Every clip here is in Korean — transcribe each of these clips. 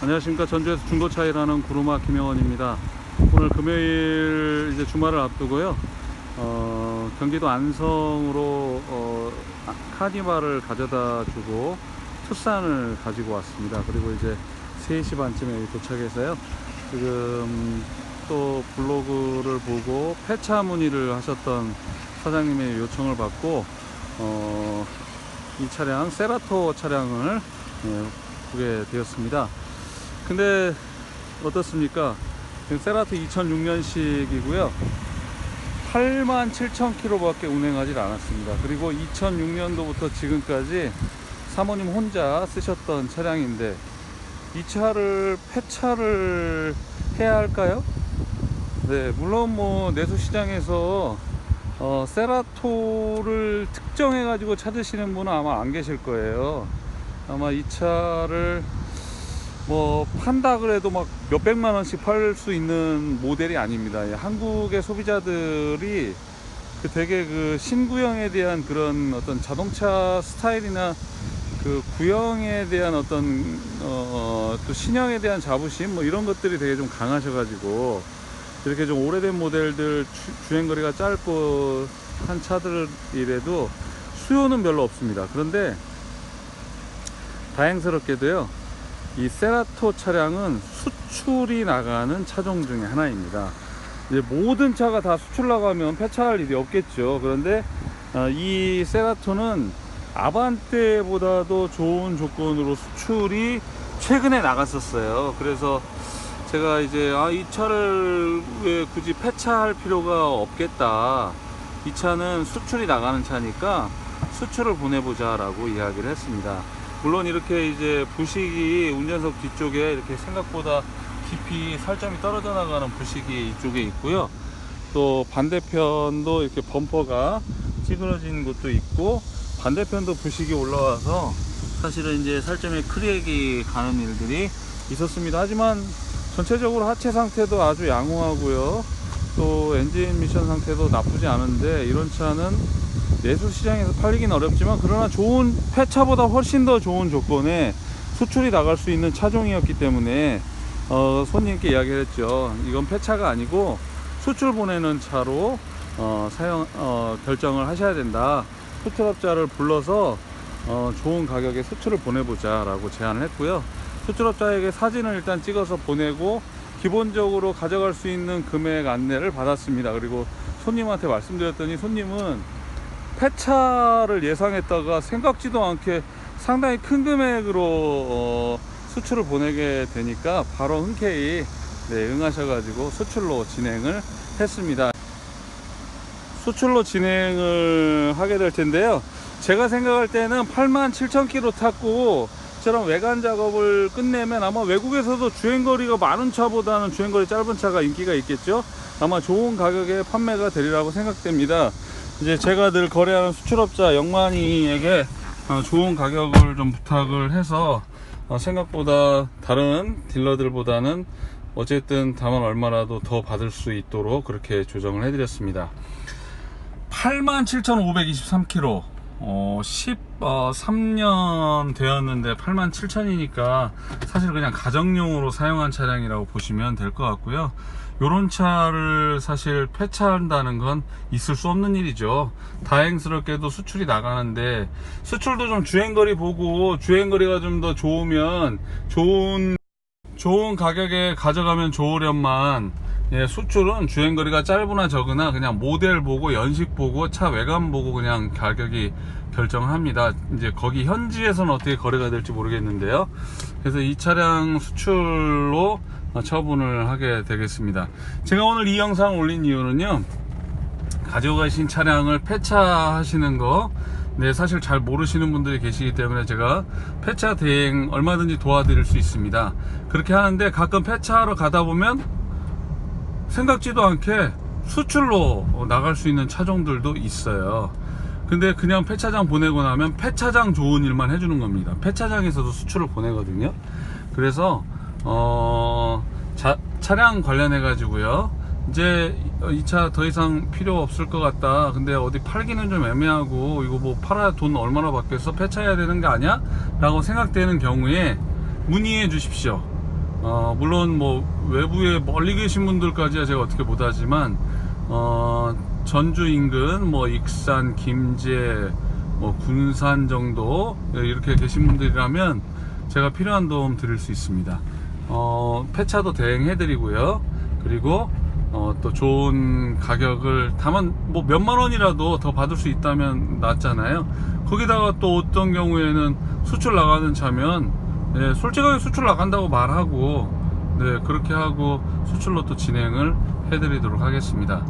안녕하십니까 전주에서 중고차 일하는 구루마 김영원입니다. 오늘 금요일 이제 주말을 앞두고요. 어, 경기도 안성으로 어, 아, 카니발을 가져다 주고 투싼을 가지고 왔습니다. 그리고 이제 3시 반쯤에 도착해서요. 지금 또 블로그를 보고 폐차 문의를 하셨던 사장님의 요청을 받고 어, 이 차량 세라토 차량을 예, 보게 되었습니다. 근데 어떻습니까? 지금 세라토 2006년식이고요. 8만 7천 킬로밖에 운행하지 않았습니다. 그리고 2006년도부터 지금까지 사모님 혼자 쓰셨던 차량인데 이 차를 폐차를 해야 할까요? 네, 물론 뭐 내수 시장에서 어, 세라토를 특정해 가지고 찾으시는 분은 아마 안 계실 거예요. 아마 이 차를 뭐 판다 그래도 막 몇백만 원씩 팔 수 있는 모델이 아닙니다. 예, 한국의 소비자들이 그 되게 그 신구형에 대한 그런 어떤 자동차 스타일이나 그 구형에 대한 어떤 어, 또 신형에 대한 자부심 뭐 이런 것들이 되게 좀 강하셔가지고 이렇게 좀 오래된 모델들 주, 주행거리가 짧고 한 차들이라도 수요는 별로 없습니다. 그런데 다행스럽게도요. 이 세라토 차량은 수출이 나가는 차종 중에 하나입니다. 이제 모든 차가 다 수출 나가면 폐차할 일이 없겠죠. 그런데 어, 이 세라토는 아반떼보다도 좋은 조건으로 수출이 최근에 나갔었어요. 그래서 제가 이제 아, 이 차를 왜 굳이 폐차할 필요가 없겠다. 이 차는 수출이 나가는 차니까 수출을 보내보자 라고 이야기를 했습니다. 물론 이렇게 이제 부식이 운전석 뒤쪽에 이렇게 생각보다 깊이 살점이 떨어져 나가는 부식이 이쪽에 있고요. 또 반대편도 이렇게 범퍼가 찌그러진 곳도 있고 반대편도 부식이 올라와서 사실은 이제 살점에 크랙이 가는 일들이 있었습니다. 하지만 전체적으로 하체 상태도 아주 양호하고요. 또 엔진 미션 상태도 나쁘지 않은데 이런 차는 내수 시장에서 팔리긴 어렵지만 그러나 좋은 폐차보다 훨씬 더 좋은 조건에 수출이 나갈 수 있는 차종이었기 때문에 어, 손님께 이야기를 했죠. 이건 폐차가 아니고 수출 보내는 차로 어, 사용 어, 결정을 하셔야 된다. 수출업자를 불러서 어, 좋은 가격에 수출을 보내보자라고 제안을 했고요. 수출업자에게 사진을 일단 찍어서 보내고 기본적으로 가져갈 수 있는 금액 안내를 받았습니다. 그리고 손님한테 말씀드렸더니 손님은 폐차를 예상했다가 생각지도 않게 상당히 큰 금액으로 어, 수출을 보내게 되니까 바로 흔쾌히 네, 응하셔가지고 수출로 진행을 했습니다. 수출로 진행을 하게 될 텐데요. 제가 생각할 때는 8만 7천 킬로 탔고 저런 외관 작업을 끝내면 아마 외국에서도 주행거리가 많은 차보다는 주행거리 짧은 차가 인기가 있겠죠. 아마 좋은 가격에 판매가 되리라고 생각됩니다. 이제 제가 늘 거래하는 수출업자 영만이에게 어, 좋은 가격을 좀 부탁을 해서 어, 생각보다 다른 딜러들보다는 어쨌든 다만 얼마라도 더 받을 수 있도록 그렇게 조정을 해드렸습니다. 87,523km 어, 13년 되었는데 87,000이니까 사실 그냥 가정용으로 사용한 차량이라고 보시면 될 것 같고요. 요런 차를 사실 폐차한다는 건 있을 수 없는 일이죠. 다행스럽게도 수출이 나가는데 수출도 좀 주행거리 보고 주행거리가 좀 더 좋으면 좋은 좋은 가격에 가져가면 좋으련만 예, 수출은 주행거리가 짧으나 적으나 그냥 모델 보고 연식 보고 차 외관 보고 그냥 가격이 결정을 합니다. 이제 거기 현지에서는 어떻게 거래가 될지 모르겠는데요. 그래서 이 차량 수출로 처분을 하게 되겠습니다. 제가 오늘 이 영상 올린 이유는요. 가지고 가신 차량을 폐차하시는 거 네, 사실 잘 모르시는 분들이 계시기 때문에 제가 폐차 대행 얼마든지 도와드릴 수 있습니다. 그렇게 하는데 가끔 폐차하러 가다 보면 생각지도 않게 수출로 나갈 수 있는 차종들도 있어요. 근데 그냥 폐차장 보내고 나면 폐차장 좋은 일만 해주는 겁니다. 폐차장에서도 수출을 보내거든요. 그래서 어, 자, 차량 관련해 가지고요. 이제 이 차 더 이상 필요 없을 것 같다. 근데 어디 팔기는 좀 애매하고 이거 뭐 팔아야 돈 얼마나 받겠어? 폐차해야 되는 게 아니야? 라고 생각되는 경우에 문의해 주십시오. 어, 물론 뭐 외부에 멀리 계신 분들까지야 제가 어떻게 못하지만 어, 전주 인근 뭐 익산, 김제, 뭐 군산 정도 예, 이렇게 계신 분들이라면 제가 필요한 도움 드릴 수 있습니다. 어, 폐차도 대행해 드리고요. 그리고 어, 또 좋은 가격을 다만 뭐 몇만 원이라도 더 받을 수 있다면 낫잖아요. 거기다가 또 어떤 경우에는 수출 나가는 차면 네, 솔직하게 수출 나간다고 말하고 네 그렇게 하고 수출로 또 진행을 해드리도록 하겠습니다.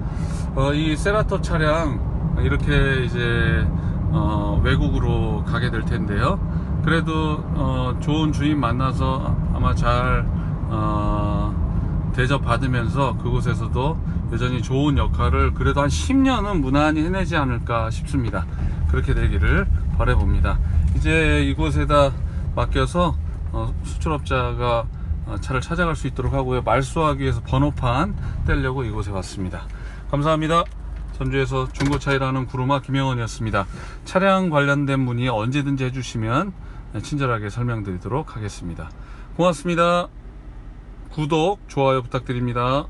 어, 이 세라토 차량 이렇게 이제 어, 외국으로 가게 될 텐데요. 그래도 어, 좋은 주인 만나서 아마 잘 어, 대접 받으면서 그곳에서도 여전히 좋은 역할을 그래도 한 10년은 무난히 해내지 않을까 싶습니다. 그렇게 되기를 바라봅니다. 이제 이곳에다 맡겨서 어, 수출업자가 어, 차를 찾아갈 수 있도록 하고요. 말소하기 위해서 번호판 떼려고 이곳에 왔습니다. 감사합니다. 전주에서 중고차 일하는 구루마 김영원이었습니다. 차량 관련된 문의 언제든지 해주시면 친절하게 설명드리도록 하겠습니다. 고맙습니다. 구독, 좋아요 부탁드립니다.